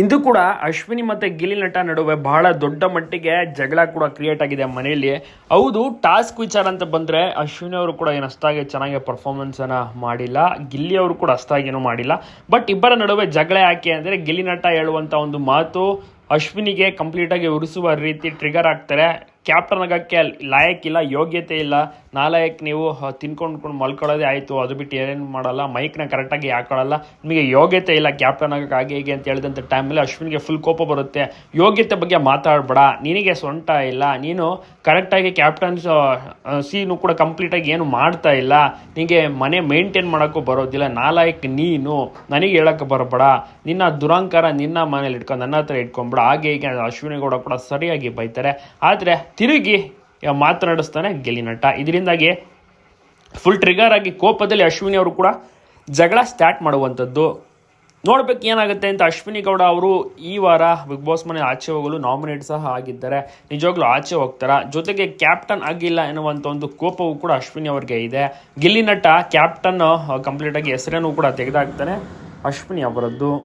ಇಂದು ಕೂಡ ಅಶ್ವಿನಿ ಮತ್ತೆ ಗಿಲಿ ನಟ ನಡುವೆ ಬಹಳ ದೊಡ್ಡ ಮಟ್ಟಿಗೆ ಜಗಳ ಕೂಡ ಕ್ರಿಯೇಟ್ ಆಗಿದೆ ಮನೆಯಲ್ಲಿ. ಹೌದು ಟಾಸ್ಕ್ ವಿಚಾರ ಅಂತ ಬಂದ್ರೆ ಅಶ್ವಿನಿ ಅವರು ಕೂಡ ಏನು ಅಷ್ಟಾಗಿ ಚೆನ್ನಾಗಿ ಪರ್ಫಾರ್ಮೆನ್ಸನ್ನು ಮಾಡಿಲ್ಲ, ಗಿಲ್ಲಿ ಅವರು ಕೂಡ ಅಷ್ಟಾಗಿ ಏನೂ ಮಾಡಿಲ್ಲ. ಬಟ್ ಇಬ್ಬರ ನಡುವೆ ಜಗಳ ಯಾಕೆ ಅಂದ್ರೆ ಗಿಲಿ ನಟ ಹೇಳುವಂತ ಒಂದು ಮಾತು ಅಶ್ವಿನಿಗೆ ಕಂಪ್ಲೀಟ್ ಆಗಿ ಉರಿಸುವ ರೀತಿ ಟ್ರಿಗರ್ ಆಗ್ತಾರೆ. ಕ್ಯಾಪ್ಟನ್ ಆಗಕ್ಕೆ ಇಲ್ಲ ಯೋಗ್ಯತೆ ಇಲ್ಲ. ನಾಲಾಯಕ್ ನೀವು ತಿನ್ಕೊಂಡ್ಕೊಂಡು ಮಲ್ಕೊಳ್ಳೋದೇ ಆಯಿತು. ಅದು ಬಿಟ್ಟು ಏನೇನು ಮಾಡಲ್ಲ ಮೈಕ್ನ ಕರೆಕ್ಟಾಗಿ ಹಾಕೊಳ್ಳಲ್ಲ. ನಿಮಗೆ ಯೋಗ್ಯತೆ ಇಲ್ಲ ಕ್ಯಾಪ್ಟನ್ ಆಗೋಕೆ ಹಾಗೆ ಹೀಗೆ ಅಂತ ಹೇಳಿದಂಥ ಟೈಮಲ್ಲಿ ಅಶ್ವಿನಿಗೆ ಫುಲ್ ಕೋಪ ಬರುತ್ತೆ. ಯೋಗ್ಯತೆ ಬಗ್ಗೆ ಮಾತಾಡಬೇಡ. ನಿನಗೆ ಸೊಂಟ ಇಲ್ಲ. ನೀನು ಕರೆಕ್ಟಾಗಿ ಕ್ಯಾಪ್ಟನ್ಸ್ ಸೀನು ಕೂಡ ಕಂಪ್ಲೀಟಾಗಿ ಏನು ಮಾಡ್ತಾ ಇಲ್ಲ. ನಿನಗೆ ಮನೆ ಮೇಂಟೈನ್ ಮಾಡೋಕ್ಕೂ ಬರೋದಿಲ್ಲ. ನಾಲಾಯಕ್ ನೀನು. ನನಗೆ ಹೇಳಕ್ಕೆ ಬರಬೇಡ. ನಿನ್ನ ದುರಂಕಾರ ನಿನ್ನ ಮನೇಲಿ ಇಟ್ಕೊಂಡು ನನ್ನ ಹತ್ರ ಇಟ್ಕೊಂಬಿಡ ಹಾಗೆ ಹೀಗೆ ಅಶ್ವಿನಿ ಗೌಡ ಕೂಡ ಸರಿಯಾಗಿ ಬೈತಾರೆ. ಆದರೆ ತಿರುಗಿ ಮಾತನಾಡಿಸ್ತಾನೆ ಗೆಲಿನಟ ಇದರಿಂದಾಗಿ ಫುಲ್ ಟ್ರಿಗರ್ ಆಗಿ ಕೋಪದಲ್ಲಿ ಅಶ್ವಿನಿ ಅವರು ಕೂಡ ಜಗಳ ಸ್ಟಾರ್ಟ್ ಮಾಡುವಂಥದ್ದು. ನೋಡ್ಬೇಕು ಏನಾಗುತ್ತೆ ಅಂತ ಅಶ್ವಿನಿ ಗೌಡ ಅವರು ಈ ವಾರ ಬಿಗ್ ಬಾಸ್ ಮನೆ ಆಚೆ ಹೋಗಲು ನಾಮಿನೇಟ್ ಸಹ ಆಗಿದ್ದಾರೆ. ನಿಜವಾಗ್ಲೂ ಆಚೆ ಹೋಗ್ತಾರ? ಜೊತೆಗೆ ಕ್ಯಾಪ್ಟನ್ ಆಗಿಲ್ಲ ಎನ್ನುವಂಥ ಒಂದು ಕೋಪವೂ ಕೂಡ ಅಶ್ವಿನಿ ಅವರಿಗೆ ಇದೆ. ಗಿಲ್ಲಿ ಕ್ಯಾಪ್ಟನ್ ಕ್ಯಾಪ್ಟನ್ ಕಂಪ್ಲೀಟಾಗಿ ಹೆಸರನ್ನು ಕೂಡ ತೆಗೆದಾಕ್ತಾನೆ ಅಶ್ವಿನಿ ಅವರದ್ದು.